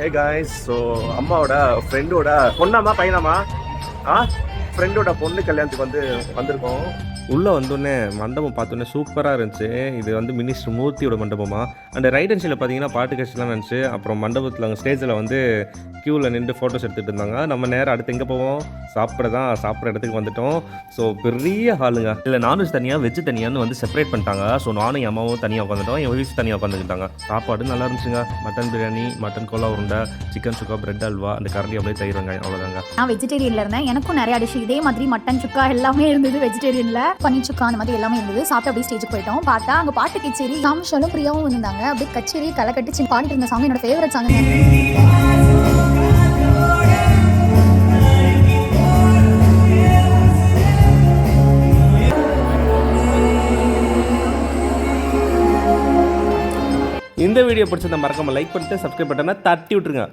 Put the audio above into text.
Hey guys so அம்மாவோட ஃப்ரெண்டோட பொண்ணாமா பையனாமா ஆ? ஃப்ரெண்டோட பொண்ணு கல்யாணத்துக்கு வந்து வந்திருக்கோம். உள்ளே வந்தோடனே மண்டபம் பார்த்தோன்னே சூப்பராக இருந்துச்சு. இது வந்து மினிஸ்டர் மூர்த்தியோட மண்டபமாக அந்த ரைட் அண்ட் சைடில் பார்த்தீங்கன்னா பாட்டு கட்சிலாம் இருந்துச்சு அப்புறம் மண்டபத்தில் அங்கே ஸ்டேஜில் வந்து க்யூவில் நின்று ஃபோட்டோஸ் எடுத்துகிட்டு இருந்தாங்க. நம்ம நேரம் அடுத்து எங்கே போவோம்? சாப்பிட தான் சாப்பிட்ற இடத்துக்கு வந்துட்டோம். ஸோ பெரிய ஹாலுங்க இல்லை நான்வெஜ் தனியாக வெஜ் தனியான்னு வந்து செப்பரேட் பண்ணிட்டாங்க. ஸோ நானும் என் அம்மாவும் தனியாக உட்காந்துட்டோம் என் ஒய்ஃப் தனியாக உட்காந்துக்கிட்டாங்க சாப்பாடு நல்லா இருந்துச்சுங்க. மட்டன் பிரியாணி மட்டன் கோலா உருண்டை சிக்கன் சுக்கா பிரெட் அல்வா அந்த கரண்டி அப்படியே தயிர் வெங்காயம் அவ்வளோதாங்க நான் வெஜிடேரியனில் இருந்தேன். எனக்கும் நிறைய டிஷ் இதே மாதிரி மட்டன் சுக்கா எல்லாமே இருந்தது வெஜிடேரியனில் பன்னீர் சுக்கா அந்த மாதிரி எல்லாமே இருந்தது. சாப்பிட்டு அப்படியே ஸ்டேஜுக்கு போயிட்டோம். பார்த்தா அங்கே பாட்டு கச்சேரி. சாமிஷாலும் பிரியாவும் இருந்தாங்க அப்படியே கச்சேரி களை கட்டிச்சு பாடிட்டு இருந்த சாங் என்னோட ஃபேவரட் சாங் இந்த வீடியோ பிடிச்சிருந்தா மறக்காம லைக் பண்ணிட்டு சப்ஸ்கிரைப் பட்டனை தட்டி விட்டுருங்க.